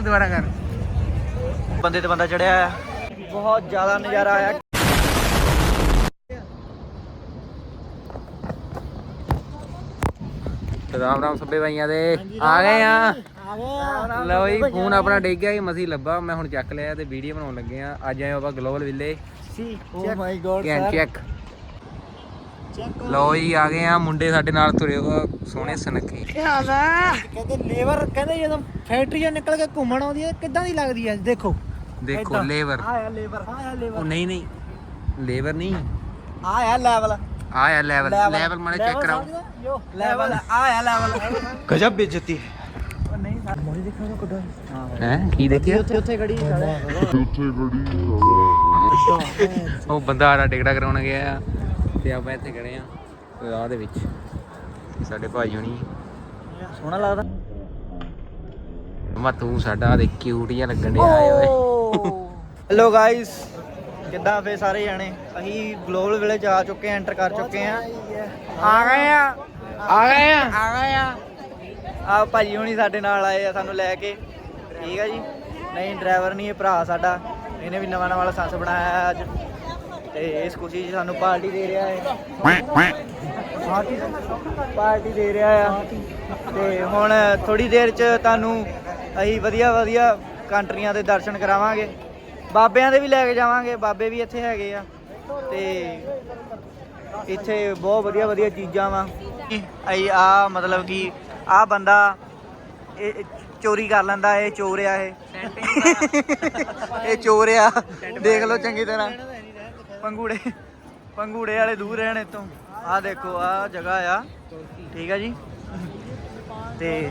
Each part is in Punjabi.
ਦੁਬਾਰਾ ਕਰ। ਬੰਦੇ ਤੇ ਬੰਦਾ ਚੜਿਆ ਆ ਬਹੁਤ ਜ਼ਿਆਦਾ ਨਜ਼ਾਰਾ ਆਇਆ। ਰਾਮ ਰਾਮ ਸੱਬੇ ਭਾਈਆਂ ਦੇ। ਆ ਗਏ ਆ। ਲਓ ਜੀ ਫੋਨ ਆਪਣਾ ਡਿੱਗ ਗਿਆ ਕਿ ਮਸੀ ਲੱਭਾ। ਮੈਂ ਹੁਣ ਚੱਕ ਲਿਆ ਤੇ ਵੀਡੀਓ ਬਣਾਉਣ ਲੱਗੇ ਆ। ਅੱਜ ਆਏ ਆਪਾਂ ਗਲੋਬਲ ਵਿਲੇ ਸੀ ਓ ਮਾਈ ਗੋਡ ਕੈਨ ਚੈੱਕ ਲਓ ਜੀ ਆ ਗਏ ਆ ਮੁੰਡੇ ਸਾਡੇ ਨਾਲ ਤੁਰੇ ਹੋ ਸੋਹਣੇ ਸੁਨੱਖੇ। ਕਹਿੰਦੇ ਲੇਬਰ ਕਹਿੰਦੇ ਜਦੋਂ ਫੈਕਟਰੀ ਚੋਂ ਨਿਕਲ ਕੇ ਘੁੰਮਣ ਆਉਂਦੀ ਹੈ ਕਿੱਦਾਂ ਦੀ ਲੱਗਦੀ ਹੈ? ਦੇਖੋ। ਦੇਖੋ। ਲੇਬਰ। ਆਇਆ ਲੇਬਰ ਆਇਆ ਉਹ ਲੇਬਰ। ਨਹੀਂ ਨਹੀਂ। ਲੇਬਰ ਨਹੀਂ। ਆਇਆ ਲੈਵਲ। ਆਇਆ ਲੈਵਲ। ਲੈਵਲ। ਮਾਰੇ ਚੈੱਕ ਕਰਾਓ। ਲੈਵਲ ਆਇਆ ਲੈਵਲ। ਗਜਬ ਬੇਇੱਜ਼ਤੀ ਉਹ ਨਹੀਂ ਸਰ। ਮੋੜੀ ਦੇਖੋ ਨਾ ਕੁੱਡਾ ਹਾਂ? ਹੈ ਕੀ ਦੇਖਿਆ? ਉੱਥੇ ਉੱਥੇ ਖੜੀ ਉਹ ਬੰਦਾ ਆੜਾ ਟਿਕਟਾ ਕਰਾਉਣ ਗਿਆ। ਆ ਤੇ ਆਪਾਂ ਇੱਥੇ ਖੜੇ ਆ ਰਾਹ ਦੇ ਵਿੱਚ। ਸਾਡੇ ਭਾਈ ਹੁਣੀ। ਸੋਹਣਾ ਲੱਗਦਾ। ਮਾ ਤੂੰ ਸਾਡਾ ਦੇ ਕਿਊਟ ਜਿਹਾ ਲੱਗਣ ਡਿਆ ਆਏ ਓਏ। ਹੈਲੋ ਗਾਇਸ ਕਿੱਦਾਂ ਫੇ ਸਾਰੇ ਜਾਣੇ? ਅਸੀਂ ਗਲੋਬਲ ਵਿਲੇਜ ਆ ਚੁੱਕੇ ਆ ਐਂਟਰ ਕਰ ਚੁੱਕੇ ਆ। ਆ ਗਏ ਆ। ਆ ਗਏ ਆ। ਆ ਗਏ ਆ। ਆ ਭਾਜੀ ਹੁਣੀ ਸਾਡੇ ਨਾਲ ਆਏ ਆ ਸਾਨੂੰ ਲੈ ਕੇ। ਠੀਕ ਆ ਜੀ? ਨਹੀਂ ਡਰਾਈਵਰ ਨਹੀਂ ਇਹ ਭਰਾ ਸਾਡਾ। ਇਹਨੇ ਵੀ ਨਵਾਂ ਨਵਾਂ ਲਾਇਸੈਂਸ ਬਣਾਇਆ ਅੱਜ। ਤੇ ਇਸ ਖੁਸ਼ੀ 'ਚ ਸਾਨੂੰ ਪਾਰਟੀ ਦੇ ਰਿਹਾ ਹੈ। ਪਾਰਟੀ ਦੇ ਰਿਹਾ ਆ। ਤੇ ਹੁਣ ਥੋੜੀ ਦੇਰ 'ਚ ਤੁਹਾਨੂੰ ਅਸੀਂ ਵਧੀਆ ਵਧੀਆ ਕੰਟਰੀਆਂ ਦੇ ਦਰਸ਼ਨ ਕਰਾਵਾਂਗੇ। ਬਾਬਿਆਂ ਦੇ ਵੀ ਲੈ ਕੇ ਜਾਵਾਂਗੇ। ਬਾਬੇ ਵੀ ਇੱਥੇ ਹੈਗੇ ਆ। ਤੇ ਇੱਥੇ ਬਹੁਤ ਵਧੀਆ ਵਧੀਆ ਚੀਜ਼ਾਂ ਵਾ। ਅਸੀਂ ਆ ਮਤਲਬ ਕਿ ਆ ਬੰਦਾ ਇਹ ਚੋਰੀ ਕਰ ਲੈਂਦਾ ਇਹ ਚੋਰ ਆ ਇਹ। ਇਹ ਚੋਰ ਆ। ਦੇਖ ਲਓ ਚੰਗੀ ਤਰ੍ਹਾਂ। ਪੰਗੂੜੇ ਪੰਗੂੜੇ ਵਾਲੇ ਦੂਰ ਰਹਿਣ ਇਤੋਂ ਆ ਦੇਖੋ ਆ ਜਗ੍ਹਾ ਆ। ਠੀਕ ਆ ਜੀ? ਤੇ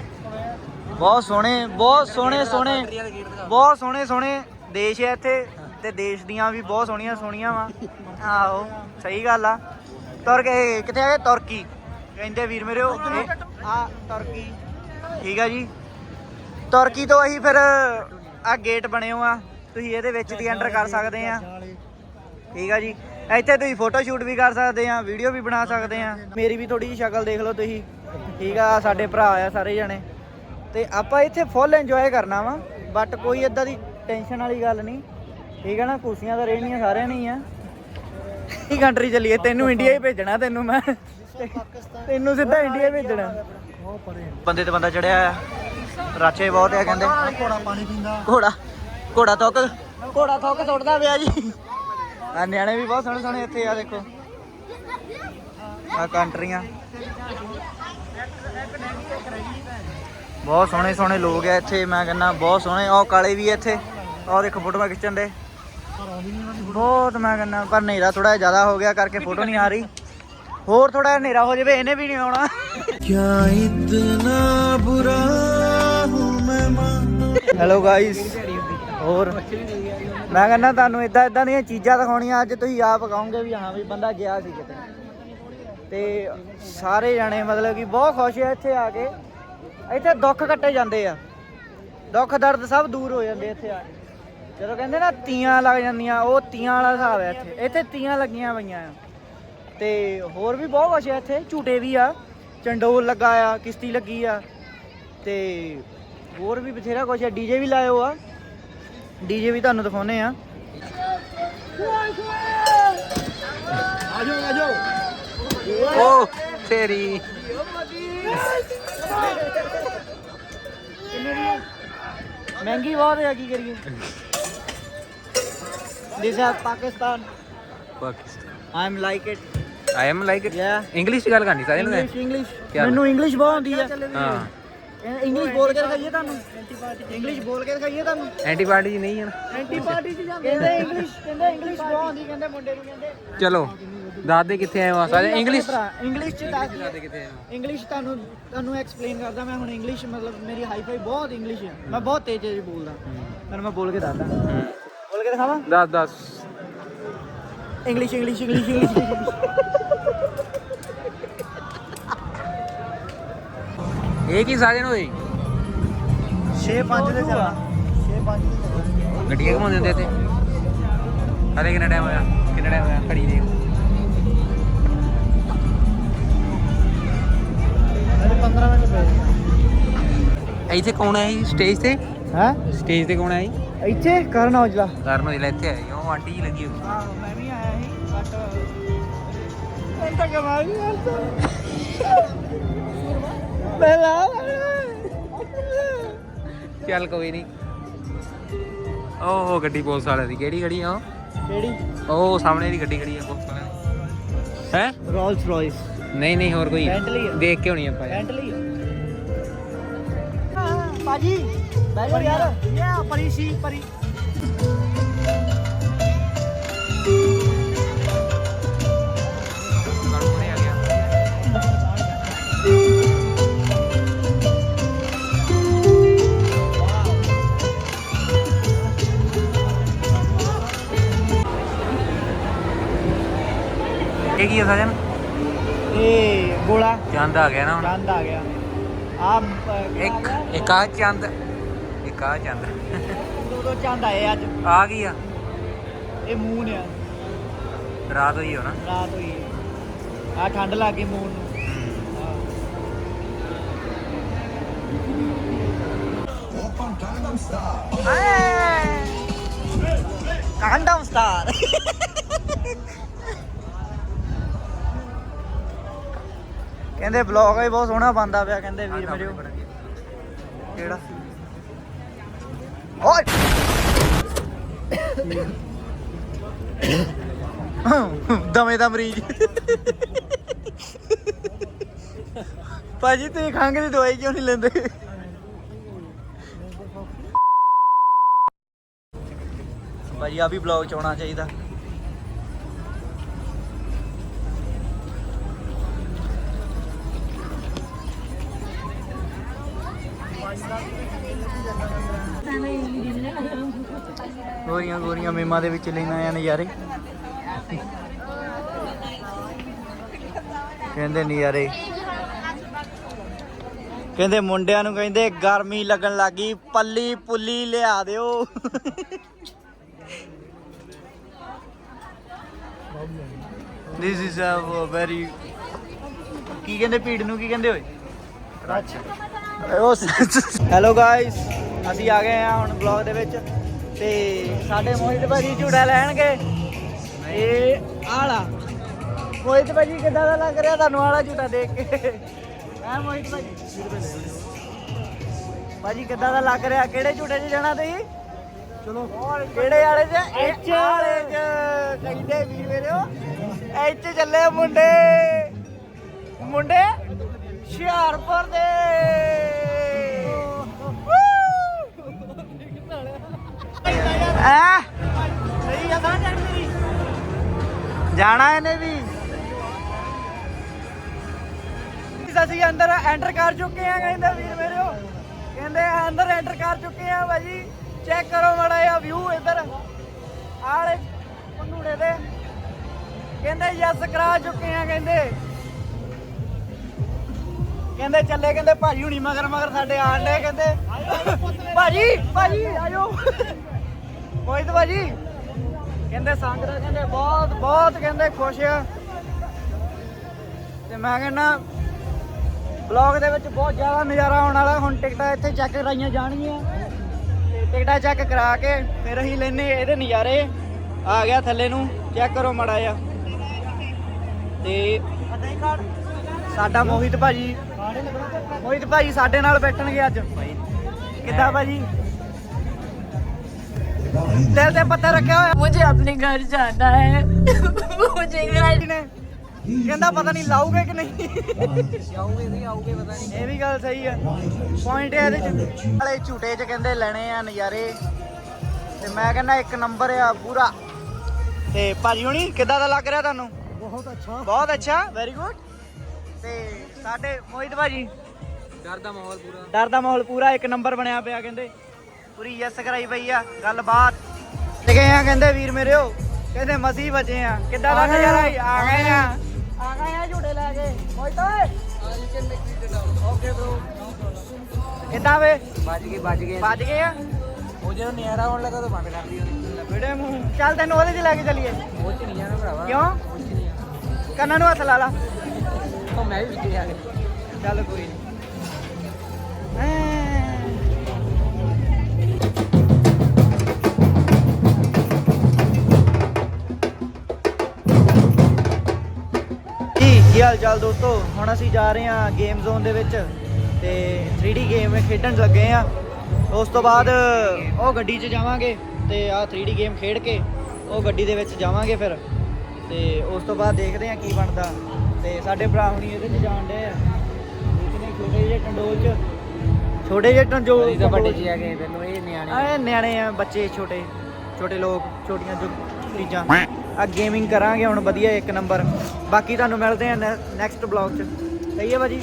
ਬਹੁਤ ਸੋਹਣੇ ਬਹੁਤ ਸੋਹਣੇ ਸੋਹਣੇ, ਬਹੁਤ ਸੋਹਣੇ ਸੋਹਣੇ ਦੇਸ਼ ਹੈ ਇੱਥੇ। ਤੇ ਦੇਸ਼ ਦੀਆਂ ਵੀ ਬਹੁਤ ਸੋਹਣੀਆਂ ਸੋਹਣੀਆਂ ਵਾ। ਆਹੋ, ਸਹੀ ਗੱਲ ਆ। ਤੁਰਕ ਇਹ ਕਿੱਥੇ ਆ ਗਏ? ਤੁਰਕੀ। ਕਹਿੰਦੇ ਵੀਰ ਮੇਰੇ ਆ, ਤੁਰਕੀ। ਠੀਕ ਆ ਜੀ? ਤੁਰਕੀ ਤੋਂ ਅਸੀਂ ਫਿਰ ਆ ਗੇਟ ਬਣੇ ਹੋ ਆ। ਤੁਸੀਂ ਇਹਦੇ ਵਿੱਚ ਦੀ ਐਂਟਰ ਕਰ ਸਕਦੇ ਆ। ਠੀਕ ਆ ਜੀ। ਇੱਥੇ ਤੁਸੀਂ ਫੋਟੋ ਸ਼ੂਟ ਵੀ ਕਰ ਸਕਦੇ ਆ ਵੀਡੀਓ ਵੀ ਬਣਾ ਸਕਦੇ ਆ। ਮੇਰੀ ਵੀ ਥੋੜੀ ਜਿਹੀ ਸ਼ਕਲ ਦੇਖ ਲਓ ਤੁਸੀਂ। ਠੀਕ ਆ ਸਾਡੇ ਭਰਾ ਆ ਸਾਰੇ ਜਣੇ। ਤੇ ਆਪਾਂ ਇੱਥੇ ਫੁੱਲ ਇੰਜੋਏ ਕਰਨਾ ਵਾ ਬਟ ਕੋਈ ਇਦਾਂ ਦੀ ਟੈਨਸ਼ਨ ਵਾਲੀ ਗੱਲ ਨਹੀਂ। ਠੀਕ ਆ ਨਾ ਕੁਰਸੀਆਂ ਤਾਂ ਰਹਿਣੀਆਂ ਸਾਰਿਆਂ ਨੇ ਹੀ ਆ। ਕੀ ਕੰਟਰੀ ਚੱਲੀਏ? ਤੈਨੂੰ ਇੰਡੀਆ ਹੀ ਭੇਜਣਾ ਤੈਨੂੰ ਮੈਂ। ਤੈਨੂੰ ਸਿੱਧਾ ਇੰਡੀਆ ਭੇਜਣਾ। ਬੰਦੇ ਤੇ ਬੰਦਾ ਚੜਿਆ ਆ। ਰਾਚੇ ਬਹੁਤ ਆ ਕਹਿੰਦੇ। ਘੋੜਾ ਪਾਣੀ ਪੀਂਦਾ। ਘੋੜਾ ਘੋੜਾ ਥੁੱਕ। ਘੋੜਾ ਥੁੱਕ ਸੁੱਟਦਾ ਪਿਆ ਜੀ। ਆ ਨਿਆਣੇ ਵੀ ਬਹੁਤ ਸੋਹਣੇ ਸੋਹਣੇ ਇੱਥੇ ਆ ਦੇਖੋ। ਆ ਕੰਟਰੀਆਂ। ਬਹੁਤ ਸੋਹਣੇ ਸੋਹਣੇ ਲੋਕ ਆ ਇੱਥੇ ਮੈਂ ਕਹਿੰਦਾ ਬਹੁਤ ਸੋਹਣੇ ਔਰ ਕਾਲੇ ਵੀ ਇੱਥੇ। ਔਰ ਇੱਕ ਫੋਟੋ ਖਿੱਚਣ ਦੇ। ਬਹੁਤ ਮੈਂ ਕਹਿੰਦਾ ਪਰ ਹਨੇਰਾ ਥੋੜਾ ਜ਼ਿਆਦਾ ਹੋ ਗਿਆ ਕਰਕੇ ਫੋਟੋ ਨਹੀਂ ਆ ਰਹੀ। ਹੋਰ ਥੋੜਾ ਜਿਹਾ ਹਨੇਰਾ ਹੋ ਜਾਵੇ ਇਹਨੇ ਵੀ ਨਹੀਂ ਆਉਣਾ। ਕਿਆ ਇਤਨਾ ਬੁਰਾ ਹੂੰ ਮੈਂ ਮਾਂ। ਹੈਲੋ ਗਾਇਸ ਹੋਰ? ਮੈਂ ਕਹਿੰਦਾ ਤੁਹਾਨੂੰ ਇਦਾਂ ਇਦਾਂ ਦੀਆਂ ਚੀਜ਼ਾਂ ਦਿਖਾਉਣੀਆਂ, ਅੱਜ ਤੁਸੀਂ ਆਪ ਕਹੋਗੇ ਵੀ ਹਾਂ ਵੀ ਬੰਦਾ ਗਿਆ ਸੀ ਕਿਤੇ। ਤੇ ਸਾਰੇ ਜਣੇ ਮਤਲਬ ਕਿ ਬਹੁਤ ਖੁਸ਼ ਆ ਇੱਥੇ ਆ ਕੇ। ਇੱਥੇ ਦੁੱਖ ਕੱਟੇ ਜਾਂਦੇ ਆ। ਦੁੱਖ, ਦਰਦ ਸਭ ਦੂਰ ਹੋ ਜਾਂਦੇ ਇੱਥੇ ਆ ਕੇ। ਜਦੋਂ ਕਹਿੰਦੇ ਨਾ ਤੀਆਂ ਲੱਗ ਜਾਂਦੀਆਂ, ਉਹ ਤੀਆਂ ਵਾਲਾ ਹਿਸਾਬ ਹੈ ਇੱਥੇ। ਇੱਥੇ ਤੀਆਂ ਲੱਗੀਆਂ ਪਈਆਂ ਆ। ਤੇ ਹੋਰ ਵੀ ਬਹੁਤ ਕੁਛ ਆ ਇੱਥੇ। ਝੂਟੇ ਵੀ ਆ, ਚੰਡੋਲ ਲੱਗਾ ਆ, ਕਿਸ਼ਤੀ ਲੱਗੀ ਆ। ਤੇ ਹੋਰ ਵੀ ਬਥੇਰਾ ਕੁਛ ਆ। ਡੀਜੇ ਵੀ ਲਾਇਓ ਆ। ਡੀਜੇ ਵੀ ਤੁਹਾਨੂੰ ਦਿਖਾਉਨੇ ਆ ਆਜੋ ਆਜੋ। ਓ ਤੇਰੀ। ਮਹਿੰਗੀ ਬਹੁਤ ਹੈ ਕੀ ਕਰੀਏ? ਦਿਸ ਹੈ Pakistan. Pakistan I am like it I am like it English ਚ ਗੱਲ ਕਰਨੀ ਸਾਰੇ ਨੂੰ। ਇੰਗਲਿਸ਼ ਇੰਗਲਿਸ਼ ਕਿਆ ਮੈਨੂੰ ਇੰਗਲਿਸ਼ ਬਹੁਤ ਆਉਂਦੀ ਹੈ ਹਾਂ। ਇੰਗਲਿਸ਼ ਬੋਲ ਕੇ ਦਿਖਾਈਏ ਤੁਹਾਨੂੰ। ਇੰਗਲਿਸ਼ ਬੋਲ ਕੇ ਦਿਖਾਈਏ ਤੁਹਾਨੂੰ। ਐਂਟੀਬਾਡੀ ਨਹੀਂ ਹਨ। ਐਂਟੀ ਪਾਰਟੀ ਚ ਜਾਂਦੇ ਕਹਿੰਦੇ ਇੰਗਲਿਸ਼ ਕਹਿੰਦੇ ਇੰਗਲਿਸ਼ ਬਹੁਤ ਆਉਂਦੀ ਕਹਿੰਦੇ ਮੁੰਡੇ ਨੂੰ ਕਹਿੰਦੇ। ਚਲੋ ਦਾਦੇ ਕਿੱਥੇ ਆਏ ਹੋ ਸਾਰੇ। ਇੰਗਲਿਸ਼ ਇੰਗਲਿਸ਼ ਚ ਦੱਸ ਦਾਦੇ ਕਿੱਥੇ ਆਏ ਹੋ। ਇੰਗਲਿਸ਼ ਤੁਹਾਨੂੰ ਤੁਹਾਨੂੰ ਐਕਸਪਲੇਨ ਕਰਦਾ ਮੈਂ ਹੁਣ ਇੰਗਲਿਸ਼ ਮਤਲਬ ਮੇਰੀ ਹਾਈ ਫਾਈ ਬਹੁਤ ਇੰਗਲਿਸ਼ ਹੈ ਮੈਂ ਬਹੁਤ ਤੇਜ਼ ਤੇਜ਼ ਬੋਲਦਾ। ਤੁਹਾਨੂੰ ਮੈਂ ਬੋਲ ਕੇ ਦੱਸਦਾ। ਬੋਲ ਕੇ ਦਿਖਾਵਾਂ? ਦਸ ਦਸ। ਇੰਗਲਿਸ਼ ਇੰਗਲਿਸ਼ ਇੰਗਲਿਸ਼ ਇੰਗਲਿਸ਼ ਇਹ ਕੀ ਸਾਜਨ ਹੋਏ 6 5 ਦੇ ਚੱਲਣਾ 6 5 ਦੇ ਚੱਲਣਾ ਗੱਡੀਆਂ ਘਮਾਉਂਦੇ ਹੁੰਦੇ ਇੱਥੇ? ਹਲੇ ਕਿੰਨਾ ਟਾਈਮ ਹੋਇਆ? ਕਿੰਨਾ ਟਾਈਮ ਹੋਇਆ? ਘੜੀ ਦੇਖ। ਮੇਰੇ 15 ਮਿੰਟ ਪਏ। ਇੱਥੇ ਕੌਣ ਹੈ ਸਟੇਜ ਤੇ? ਹੈ? ਸਟੇਜ ਤੇ ਕੌਣ ਆਈ ਇੱਥੇ ਕਰਨ ਔਜਲਾ ਕਰਨ ਔਜਲਾ ਇੱਥੇ ਆਈ ਉਹ ਆਂਟੀ ਜੀ ਲੱਗੀ ਹੋਈ। ਆਹੋ ਮੈਂ ਵੀ ਆਇਆ ਸੀ ਬਟ ਮੈਂ ਤਾਂ ਕਮਾਲ ਨਹੀਂ ਮੈਂ ਲਾ ਚੱਲ ਕੋਈ ਨਹੀਂ ਉਹ ਗੱਡੀ ਪੁਲਿਸ ਵਾਲੇ ਦੀ ਕਿਹੜੀ ਗੱਡੀ ਆ? ਉਹ? ਕਿਹੜੀ? ਉਹ ਸਾਹਮਣੇ ਦੀ ਗੱਡੀ ਖੜੀ ਆ ਪੁਲਿਸ ਵਾਲਿਆਂ ਦੀ। ਹੈ? ਰੋਲਸ ਰॉयਸ ਨਹੀਂ ਨਹੀਂ ਹੋਰ ਕੋਈ। Bentley ਆ। ਦੇਖ ਕੇ ਹੋਣੀ ਆਪਾਂ। ਯਾਰ। ਬੈਂਟਲੀ ਬਾਜੀ ਬੈਠੋ ਯਾਰ। ਇਹ ਪਰੀ ਸੀ ਪਰੀ। ਇਹ ਕੀ ਆ ਸਜਨ ਇਹ ਗੋਲਾ। ਚੰਦ ਆ ਗਿਆ ਨਾ ਹੁਣ। ਚੰਦ ਆ ਗਿਆ। ਆ ਇੱਕ ਇੱਕ ਆ ਚੰਦ। ਇੱਕ ਆ ਚੰਦ। ਦੋ ਦੋ ਚੰਦ ਆਏ ਅੱਜ। ਆ ਗਈ ਆ? ਇਹ ਮੂਨ ਆ। ਰਾਤ ਹੋਈ ਹੋ ਨਾ। ਰਾਤ ਹੋਈ ਆ। ਠੰਡ ਲੱਗ ਗਈ ਮੂਨ ਨੂੰ। ਕਾਂਡਮ ਕਹਿੰਦੇ ਬਲੌਗ ਵੀ ਬਹੁਤ ਸੋਹਣਾ ਬੰਦਾ ਪਿਆ ਕਹਿੰਦੇ ਵੀਰ ਮੇਰੇ ਕਿਹੜਾ? ਓਏ! ਦਮੇ ਦਾ ਮਰੀਜ਼। ਭਾਜੀ ਤੁਸੀਂ ਖੰਘ ਦੀ ਦਵਾਈ ਕਿਉਂ ਨਹੀਂ ਲੈਂਦੇ? ਭਾਜੀ ਆ ਵੀ ਬਲੌਗ ਚ ਆਉਣਾ ਚਾਹੀਦਾ। ਗੋਰੀਆਂ ਗੋਰੀਆਂ ਮੇਮਾਂ ਦੇ ਵਿੱਚ ਲੈਣਾ ਆ ਨਜ਼ਾਰੇ। ਕਹਿੰਦੇ ਨਜ਼ਾਰੇ। ਕਹਿੰਦੇ ਮੁੰਡਿਆਂ ਨੂੰ ਕਹਿੰਦੇ ਗਰਮੀ ਲੱਗਣ ਲੱਗੀ ਪੱਲੀ ਪੁੱਲੀ ਲਿਆ ਦਿਓ। ਥਿਸ ਇਜ਼ ਅ ਵੈਰੀ ਕੀ ਕਹਿੰਦੇ ਭੀੜ ਨੂੰ, ਕੀ ਕਹਿੰਦੇ ਓਏ? ਹੈਲੋ ਗਾਇਸ ਅਸੀਂ ਆ ਗਏ ਆ ਹੁਣ ਬਲੌਗ ਦੇ ਵਿੱਚ ਤੇ ਸਾਡੇ ਮੋਹਿਤ ਭਾਜੀ ਝੂੜਾ ਲੈਣਗੇ। ਇਹ ਆਲਾ ਮੋਹਿਤ ਭਾਜੀ ਕਿੱਦਾਂ ਦਾ ਲੱਗ ਰਿਹਾ ਤੁਹਾਨੂੰ ਆਲਾ ਝੂਟਾ ਦੇਖ ਕੇ? ਹੈ ਮੋਹਿਤ ਭਾਜੀ? ਭਾਜੀ ਕਿੱਦਾਂ ਦਾ ਲੱਗ ਰਿਹਾ? ਕਿਹੜੇ ਝੂਟੇ 'ਚ ਜਾਣਾ ਤੁਸੀਂ? ਚਲੋ। ਕਿਹੜੇ ਵਾਲੇ 'ਚ? ਐਚ ਵਾਲੇ 'ਚ। ਕਹਿੰਦੇ ਵੀਰ ਮੇਰਿਓ ਐਚ ਚੱਲੇ ਮੁੰਡੇ। ਮੁੰਡੇ ਹੁਸ਼ਿਆਰਪੁਰ ਦੇ। ਆ ਸਹੀ ਆ ਸਾਂ ਮੇਰੀ ਜਾਣਾ ਇਹਨੇ ਵੀ। ਅਸੀਂ ਅੰਦਰ ਐਂਟਰ ਕਰ ਚੁੱਕੇ ਆ ਕਹਿੰਦੇ ਵੀਰ ਮੇਰਿਓ। ਕਹਿੰਦੇ ਅੰਦਰ ਐਂਟਰ ਕਰ ਚੁੱਕੇ ਆ ਭਾਜੀ। ਚੈੱਕ ਕਰੋ ਮਾੜਾ ਜਿਹਾ ਵਿਊ ਇੱਧਰ। ਆਲੇ ਪੰਗੂੜੇ ਦੇ। ਕਹਿੰਦੇ ਯੈਸ ਕਰਾ ਚੁੱਕੇ ਆ ਕਹਿੰਦੇ। ਕਹਿੰਦੇ ਚੱਲੇ ਕਹਿੰਦੇ ਭਾਜੀ ਹੁਣੀ ਮਗਰ ਮਗਰ ਸਾਡੇ ਆਣ ਡੇ ਕਹਿੰਦੇ। ਭਾਜੀ ਭਾਜੀ ਆਇਓ। ਮੋਹਿਤ ਭਾਜੀ। ਕਹਿੰਦੇ ਸੰਗਰਾ ਕਹਿੰਦੇ ਬਹੁਤ ਬਹੁਤ ਕਹਿੰਦੇ ਖੁਸ਼ ਆ। ਤੇ ਮੈਂ ਕਹਿੰਦਾ ਬਲੌਗ ਦੇ ਵਿੱਚ ਬਹੁਤ ਜ਼ਿਆਦਾ ਨਜ਼ਾਰਾ ਆਉਣ ਵਾਲਾ। ਹੁਣ ਟਿਕਟਾਂ ਇੱਥੇ ਚੈੱਕ ਕਰਾਈਆਂ ਜਾਣਗੀਆਂ। ਤੇ ਟਿਕਟਾਂ ਚੈੱਕ ਕਰਾ ਕੇ ਫਿਰ ਅਸੀਂ ਲੈਨੇ ਇਹਦੇ ਨਜ਼ਾਰੇ। ਆ ਗਿਆ ਥੱਲੇ ਨੂੰ। ਚੈੱਕ ਕਰੋ ਮੜਾ ਜਾ ਤੇ ਸਾਡਾ ਮੋਹਿਤ ਭਾਜੀ ਮੋਹਿਤ ਭਾਜੀ ਸਾਡੇ ਨਾਲ ਬੈਠਣਗੇ ਅੱਜ। ਕਿੱਦਾਂ ਭਾਜੀ? ਦਿਲ ਤੇ ਪੱਤਾ ਰੱਖਿਆ ਹੋਇਆ मुझे अपने घर जाना है मुझे घर ਨੇ ਕਹਿੰਦਾ ਪਤਾ ਨਹੀਂ ਲਾਉਗੇ ਕਿ ਨਹੀਂ ਆਉਗੇ ਨਹੀਂ ਆਉਗੇ ਪਤਾ ਨਹੀਂ ਇਹ ਵੀ ਗੱਲ ਸਹੀ ਆ ਪੁਆਇੰਟ ਇਹਦੇ ਚ ਵਾਲੇ ਝੂਟੇ ਚ ਕਹਿੰਦੇ ਲੈਣੇ ਆ ਨਜ਼ਾਰੇ ਤੇ ਮੈਂ ਕਹਿੰਦਾ ਇੱਕ ਨੰਬਰ ਆ ਪੂਰਾ ਤੇ ਭਾਜੀ ਹੁਣੀ ਕਿੱਦਾਂ ਦਾ ਲੱਗ ਰਿਹਾ ਤੁਹਾਨੂੰ ਬਹੁਤ ਅੱਛਾ ਬਹੁਤ ਅੱਛਾ ਵੈਰੀ ਗੁੱਡ ਤੇ ਸਾਡੇ ਮੋਹਿਤ ਭਾਜੀ ਡਰ ਦਾ ਮਾਹੌਲ ਪੂਰਾ ਡਰ ਦਾ ਮਾਹੌਲ ਪੂਰਾ ਇੱਕ ਨੰਬਰ ਬਣਿਆ ਪਿਆ ਕਹਿੰਦੇ ਪੂਰੀ ਯੈਸ ਕਰਾਈ ਪਈ ਆ ਗੱਲਬਾਤ। ਤੇ ਗਏ ਆ ਕਹਿੰਦੇ ਵੀਰ ਮੇਰਿਓ ਕਹਿੰਦੇ ਮਸੀ ਬਚੇ ਆ। ਕਿੱਦਾਂ ਦਾ ਨਜ਼ਾਰਾ ਈ? ਆ ਗਏ ਆ। ਆ ਗਏ ਆ ਝੂਟੇ ਲੈ ਕੇ। ਮੋਹਿਤ ਓਏ। ਓਕੇ ਬ్రో ਕਿੱਦਾਂ ਵੇ? ਵੱਜ ਗਏ ਵੱਜ ਗਏ। ਵੱਜ ਗਏ ਆ? ਉਹ ਜਦੋਂ ਨਿਆਰਾ ਆਉਣ ਲੱਗਾ ਤਾਂ ਬੰਦ ਕਰਦੀ ਉਹਨੇ ਵੀੜੇ ਮੂੰਹ। ਚੱਲ ਤੈਨੂੰ ਉਹਦੇ 'ਚ ਲੈ ਕੇ ਚੱਲੀਏ। ਉਹ ਚ ਨਹੀਂ ਜਾਣਾ ਭਰਾਵਾ। ਕਿਉਂ? ਉਹ ਚ ਨਹੀਂ ਜਾਣਾ। ਕੰਨਾਂ ਨੂੰ ਹੱਥ ਲਾ ਲਾ। ਉਹ ਮੈਂ ਵੀ ਵਿੱਚ ਆ ਗਿਆ। ਚੱਲ ਕੋਈ ਨਹੀਂ ਹਾਲ ਚਾਲ ਦੋਸਤੋ? ਹੁਣ ਅਸੀਂ ਜਾ ਰਹੇ ਹਾਂ ਗੇਮ ਜ਼ੋਨ ਦੇ ਵਿੱਚ ਤੇ 3D ਗੇਮ ਖੇਡਣ ਲੱਗੇ ਆ ਉਸ ਤੋਂ ਬਾਅਦ ਉਹ ਗੱਡੀ 'ਚ ਜਾਵਾਂਗੇ ਤੇ ਆ 3D ਗੇਮ ਖੇਡ ਕੇ ਉਹ ਗੱਡੀ ਦੇ ਵਿੱਚ ਜਾਵਾਂਗੇ ਫਿਰ। ਤੇ ਉਸ ਤੋਂ ਬਾਅਦ ਦੇਖਦੇ ਆ ਕੀ ਬਣਦਾ। ਤੇ ਸਾਡੇ ਭਰਾ ਹੁਣੀ ਇਹਦੇ 'ਚ ਜਾਣ ਡੇ ਆ। ਇਤਨੇ ਛੋਟੇ ਜਿਹੇ ਟੰਡੋਲ 'ਚ। ਛੋਟੇ ਜਿਹੇ ਟੰਡੋਲ ਵੱਡੇ ਜੀ ਆ ਗਏ ਤੈਨੂੰ ਇਹ ਨਿਆਣੇ। ਆਏ ਨਿਆਣੇ ਆ ਬੱਚੇ ਛੋਟੇ। ਛੋਟੇ ਲੋਕ ਛੋਟੀਆਂ ਜੋ ਚੀਜ਼ਾਂ। ਆ ਗੇਮਿੰਗ ਕਰਾਂਗੇ ਹੁਣ ਵਧੀਆ ਇੱਕ ਨੰਬਰ ਬਾਕੀ ਤੁਹਾਨੂੰ ਮਿਲਦੇ ਆ ਨੈਕਸਟ ਬਲੌਗ 'ਚ। ਸਹੀ ਹੈ ਭਾਜੀ?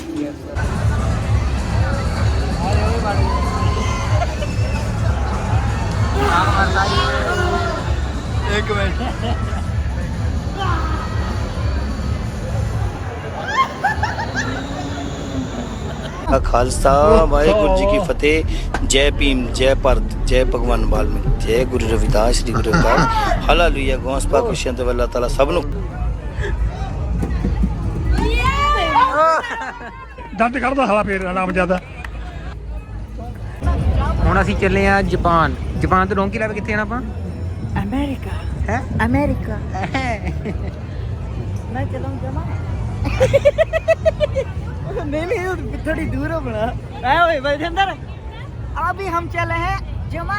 ਇੱਕ ਮਿੰਟ। ਖਾਲਸਾ ਵਾਹਿਗੁਰੂ ਜੀ ਕੀ ਫਤਿਹ। ਜੈ ਭੀਮ ਜੈ ਭਾਰਤ ਜੈ ਭਗਵਾਨ ਵਾਲਮੀਕ ਜੈ ਗੁਰੂ ਰਵਿਦਾਸ ਸ੍ਰੀ ਗੁਰੂ ਰਵਿਦਾਸ ਹਾਲੇਲੂਇਆ ਗੌਂਸ ਪਾਕਿਸਤਾਨ ਤੇ ਅੱਲਾਹ ਤਾਲਾ ਸਭ ਨੂੰ। ਦੰਦ ਕੱਢਦਾ ਹਵਾ ਫੇਰ ਨਾਮ ਜ਼ਿਆਦਾ। ਹੁਣ ਅਸੀਂ ਚੱਲੇ ਆ ਜਾਪਾਨ। ਜਾਪਾਨ ਤੋਂ ਡੋਂਕੀ ਲੈ ਕੇ ਕਿੱਥੇ ਜਾਣਾ ਆਪਾਂ? ਅਮਰੀਕਾ। ਹੈ? ਅਮਰੀਕਾ। ਮੈਂ ਚਲਾਂ ਜਮਾ ਨਹੀਂ ਨਹੀਂ ਥੋੜੀ ਦੂਰ ਹੋਣਾ ਐ ਓਏ ਬੈਠ ਅੰਦਰ। ਅਭੀ ਹਮ ਚਲੇ हैं ਜਮਾ।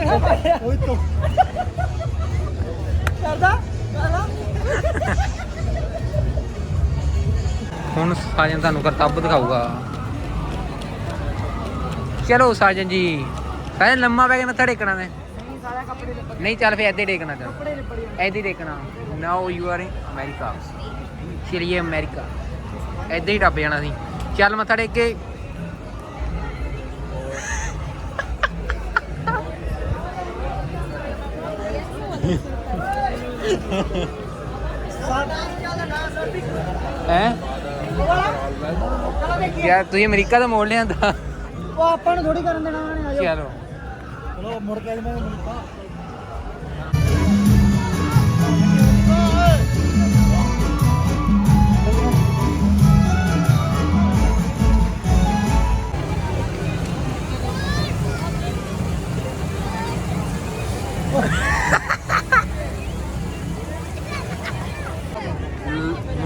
Oito. ਹੁਣ ਸਾਜਨ ਤੁਹਾਨੂੰ ਕਰਤੱਬ ਦਿਖਾਊਗਾ। ਚਲੋ ਸਾਜਨ ਜੀ, ਪਹਿਲੇ ਲੰਮਾ ਪੈ ਕੇ ਮੱਥਾ ਟੇਕਣਾ ਮੈਂ। ਨਹੀਂ, ਚੱਲ ਫੇਰ ਐਦੇ ਟੇਕਣਾ ਚੱਲ। ਐਦੇ ਟੇਕਣਾ। ਨਾਓ ਯੂ ਆਰ ਅਮਰੀਕਾ ਚਲੀਏ ਅਮਰੀਕਾ ਐਦੇ ਹੀ ਟੱਪ ਜਾਣਾ ਸੀ। ਚੱਲ ਮੱਥਾ ਟੇਕ ਕੇ ਹੈ? ਯਾਰ ਤੁਸੀਂ ਅਮਰੀਕਾ ਦਾ ਮੋੜ ਲਿਆਂਦਾ। ਉਹ ਆਪਾਂ ਨੂੰ ਥੋੜੀ ਕਰਨ ਦੇਣਾ ਉਹਨਾਂ ਨੇ ਚਲੋ। ਚਲੋ ਮੁੜ ਕੇ ਮੈਂ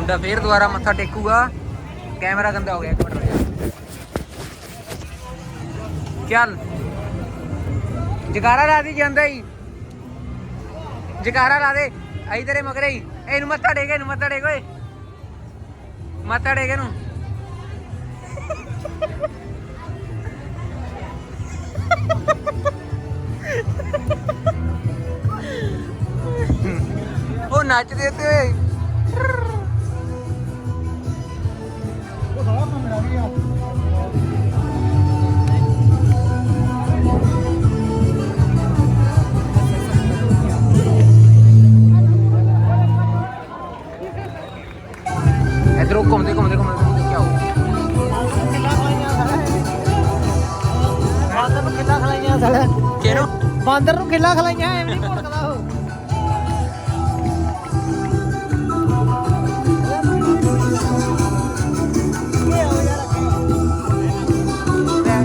ਮੁੰਡਾ ਫੇਰ ਦੁਬਾਰਾ ਮੱਥਾ ਟੇਕੂਗਾ। ਕੈਮਰਾ ਗੰਦਾ ਹੋ ਗਿਆ, ਇੱਕ ਮਿੰਟ ਰੁਕ ਚੱਲ। ਜਗਾਰਾ ਲਾ ਦੀ ਜਾਂਦਾ ਹੀ। ਜਗਾਰਾ ਲਾ ਦੇ। ਆਈ ਤੇਰੇ ਮਗਰੇ ਹੀ। ਇਹਨੂੰ ਮੱਥਾ ਟੇਕ, ਇਹਨੂੰ ਮੱਥਾ ਟੇਕ, ਓਏ। ਮੱਥਾ ਟੇਕ ਇਹਨੂੰ। ਉਹ ਨੱਚਦੇ ਤੇ। ਓਏ ਉਹ ਸਾਰਾ ਕੰਮ ਮਿਲਾ ਗਿਆ ਇਧਰੋਂ ਘੁੰਮਦੇ ਘੁੰਮਦੇ ਘੁੰਮਦੇ ਘੁੰਮਦੇ ਕੀ ਆਓ ਬਾਂਦਰ ਨੂੰ ਕਿੱਲਾ ਖਲਾਈਆਂ ਸਾਲਾ ਕਿਹਨੂੰ ਬਾਂਦਰ ਨੂੰ ਕਿੱਲਾ ਖਲਾਈਆਂ ਐਵੇਂ ਨਹੀਂ ਭੁੜਕਦਾ ਉਹ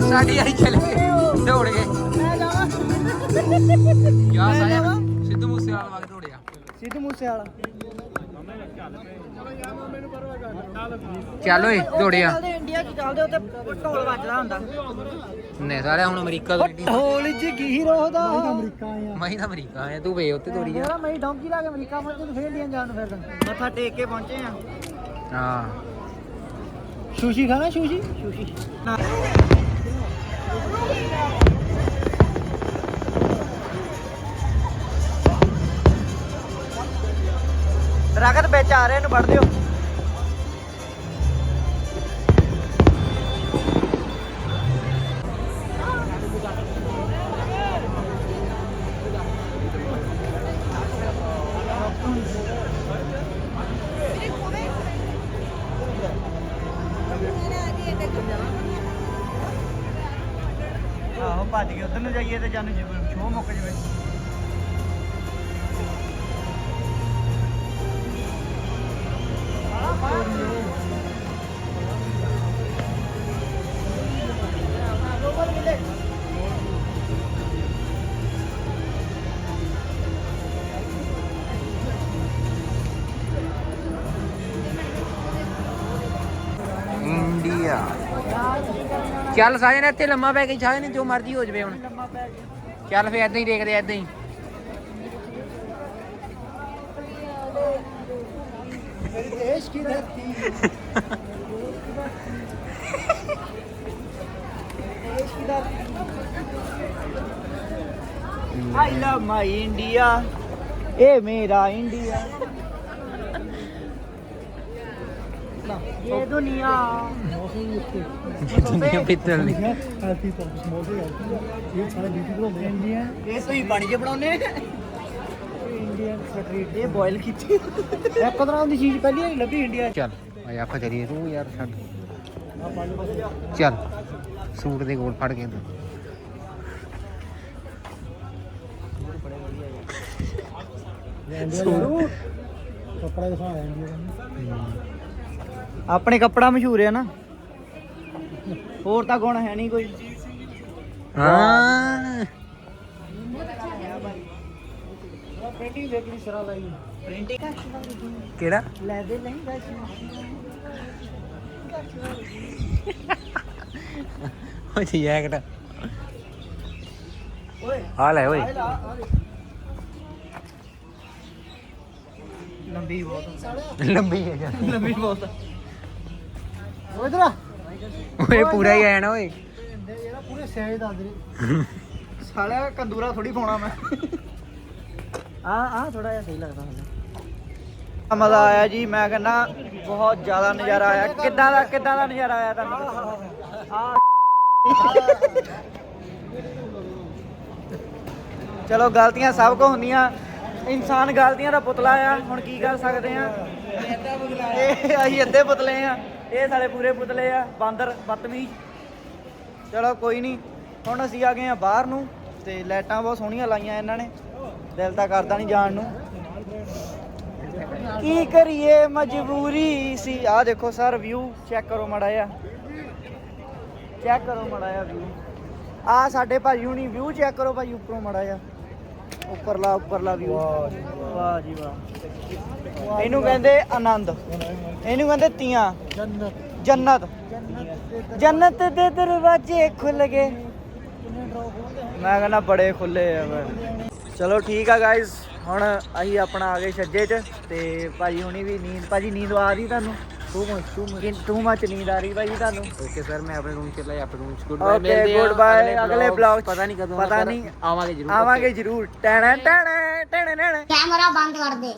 ਸਾਡੀ ਆਈ ਚਲੇ ਗਏ। ਦੌੜ ਗਏ। ਮੈਂ ਜਾਵਾਂ ਯਾ ਮੈਂ ਸਾਇਆ ਜਾਵਾਂ? ਸਿੱਧੂ ਮੂਸੇ ਵਾਲਾ ਵਗ ਦੌੜਿਆ। ਸਿੱਧੂ ਮੂਸੇ ਵਾਲਾ ਚੱਲ ਓਏ ਦੌੜਿਆ। ਚੱਲਦੇ ਇੰਡੀਆ ਚ ਚੱਲਦੇ ਉੱਤੇ ਢੋਲ ਵੱਜਦਾ ਹੁੰਦਾ। ਨੇ ਸਾਲਿਆ ਹੁਣ ਅਮਰੀਕਾ ਤੋਂ ਇੰਡੀਆ ਢੋਲ ਚ ਕੀ ਹੀਰੋ ਦਾ ਅਮਰੀਕਾ ਆਇਆ। ਮੈਂ ਤਾਂ ਅਮਰੀਕਾ ਆਇਆ ਤੂੰ ਵੇ ਉੱਤੇ ਦੌੜੀ ਜਾ। ਯਾਰ ਮੈਂ ਡੌਂਕੀ ਲਾ ਕੇ ਅਮਰੀਕਾ ਪਹੁੰਚੇ ਤੇ ਫੇਰ ਇੰਡੀਆ ਜਾਣ ਨੂੰ ਫਿਰਦਾ। ਮੱਥਾ ਟੇਕ ਕੇ ਪਹੁੰਚੇ ਆ। ਹਾਂ। ਸ਼ੂਸ਼ੀ ਖਾਣਾ ਸ਼ੂਸ਼ੀ? ਸ਼ੂਸ਼ੀ। ਰਗਤ ਵਿੱਚ ਆ ਰਹੇ ਨੂੰ ਵੜ ਦਿਓ। ਭੱਜ ਕੇ ਉਧਰ ਨੂੰ ਜਾਈਏ ਤੇ ਜਾਨੂੰ ਸ਼ੋਅ ਮੁੱਕ ਜਵੇ। ਇੰਡੀਆ ਚੱਲ ਸਾਜਨ ਇੱਥੇ ਲੰਮਾ ਪੈ ਕੇ ਛਾਏ ਨੇ ਜੋ ਮਰਜ਼ੀ ਹੋ ਜਵੇ ਹੁਣ ਚੱਲ ਫੇ ਏਦਾਂ ਹੀ ਦੇਖਦੇ ਏਦਾਂ ਹੀ मेरी देश की धरती ਆਈ ਲਵ ਮਾਈ ਇੰਡੀਆ ਇਹ ਮੇਰਾ ਇੰਡੀਆ ਇਹ ਦੁਨੀਆ मौसम भी अच्छे ਦੁਨੀਆ ਪਿੱਤਲ ਦੀ हेल्थी पर मौसम हेल्थी ये सारे ब्यूटीफुल होते हैं इंडिया ਇਹ ਤੁਸੀਂ ਪਾਣੀ 'ਚ ਬਣਾਉਨੇ इंडियन स्ट्रीट ਇਹ ਬੋਇਲ ਕੀਤੀ ਇੱਕ ਤਰ੍ਹਾਂ ਦੀ ਚੀਜ਼ ਪਹਿਲੀ ਨਹੀਂ ਲੱਭੀ ਇੰਡੀਆ 'ਚ ਚੱਲ ਆ ਜਾ ਆਪਾਂ ਚਲੀਏ ਤੂੰ ਯਾਰ ਛੱਡ आप आगे बस ਚੱਲ ਸੂਟ ਦੇ ਕੋਲ ਫੜ ਕੇ ਤੂੰ कपड़ा दिखाया इंडिया का ਆਪਣੇ ਕੱਪੜਾ ਮਸ਼ਹੂਰ ਆ ਨਾ। ਹੋਰ ਤਾਂ ਗੁਣ ਹੈ ਨਹੀਂ ਕੋਈ। ਹਾਂ। ਲੰਬੀ ਬਹੁਤ ਲੰਬੀ ਹੈ ਲੰਬੀ ਬਹੁਤ ਓਏ ਪੂਰਾ ਹੀ ਆਇਆ ਓਏ। ਜਿਹੜਾ ਪੂਰੇ ਸਹਿਜ ਦੱਸ ਦੇ ਸਾਲਿਆ ਕੰਦੂਰਾ ਥੋੜੀ ਪਾਉਣਾ ਮੈਂ। ਆ ਆ ਥੋੜਾ ਜਿਹਾ ਸਹੀ ਲੱਗਦਾ ਹਾਂ ਮਜ਼ਾ ਆਇਆ ਜੀ ਮੈਂ ਕਹਿੰਦਾ ਬਹੁਤ ਜ਼ਿਆਦਾ ਨਜ਼ਾਰਾ ਆਇਆ। ਕਿੱਦਾਂ ਦਾ ਕਿੱਦਾਂ ਦਾ ਨਜ਼ਾਰਾ ਆਇਆ ਤੁਹਾਨੂੰ ਆ ਚਲੋ ਗਲਤੀਆਂ ਸਭ ਕੋ ਹੁੰਦੀਆਂ। ਇਨਸਾਨ ਗਲਤੀਆਂ ਦਾ ਪੁਤਲਾ ਆ। ਹੁਣ ਕੀ ਕਰ ਸਕਦੇ ਆ। ਇਹ ਅਸੀਂ ਅੱਧੇ ਪੁਤਲੇ ਆ। ਇਹ ਸਾਲੇ ਪੂਰੇ ਪੁਤਲੇ ਆ, ਬਾਂਦਰ, ਬਦਤਮੀਜ਼। ਚਲੋ ਕੋਈ ਨਹੀਂ, ਹੁਣ ਅਸੀਂ ਆ ਗਏ ਆ ਬਾਹਰ ਨੂੰ ਤੇ ਲਾਈਟਾਂ ਬਹੁਤ ਸੋਹਣੀਆਂ ਲਾਈਆਂ ਇਹਨਾਂ ਨੇ। ਦਿਲ ਤਾਂ ਕਰਦਾ ਨਹੀਂ ਜਾਣ ਨੂੰ। ਕੀ ਕਰੀਏ, ਮਜਬੂਰੀ ਸੀ। ਆ ਦੇਖੋ ਸਰ ਵਿਊ ਚੈੱਕ ਕਰੋ ਮੜਾ ਜਿਹਾ। ਚੈੱਕ ਕਰੋ ਮੜਾ ਆ ਵਿਊ ਆ ਸਾਡੇ ਭਾਜੀ ਹੁਣੀ ਵਿਊ ਚੈੱਕ ਕਰੋ ਭਾਜੀ, ਉੱਪਰੋਂ ਮੜਾ ਜਿਹਾ। ਉੱਪਰਲਾ ਉੱਪਰਲਾ ਵਿਊ ਵਾਹ ਜੀ ਵਾਹ ਇਹਨੂੰ ਕਹਿੰਦੇ ਆਨੰਦ। ਇਹਨੂੰ ਕਹਿੰਦੇ ਤੀਆਂ। ਜੰਨਤ। ਜੰਨਤ। ਜੰਨਤ ਦੇ ਦਰਵਾਜ਼ੇ ਖੁੱਲ ਗਏ। ਮੈਂ ਕਹਿੰਦਾ ਬੜੇ ਖੁੱਲੇ ਆ ਮੈਂ ਚਲੋ ਠੀਕ ਆ ਗਾਇਸ ਹੁਣ ਅਸੀਂ ਆਪਣਾ ਆ ਗਏ ਛੱਜੇ 'ਚ ਤੇ ਭਾਜੀ ਹੁਣੀ ਵੀ ਨੀਂਦ ਭਾਜੀ ਨੀਂਦ ਆ ਰਹੀ ਤੁਹਾਨੂੰ? Too much too much too much ਨੀਂਦ ਆ ਰਹੀ ਭਾਜੀ ਤੁਹਾਨੂੰ। ਓਕੇ ਸਰ ਮੈਂ ਆਪਣੇ ਰੂਮ ਚ ਚਲਾ ਆਪਣੇ ਰੂਮ ਚ ਗੁੱਡ ਓਕੇ ਗੁੱਡ ਬਾਏ ਅਗਲੇ ਬਲੌਗ ਪਤਾ ਨਹੀਂ ਕਦੋਂ ਪਤਾ ਨਹੀਂ ਆਵਾਂਗੇ ਜਰੂਰ। ਆਵਾਂਗੇ ਜ਼ਰੂਰ। ਟੈਣਾ ਟੈਣਾ ਟੈਣਾ ਟੈਣਾ। ਕੈਮਰਾ ਬੰਦ ਕਰ ਦੇ।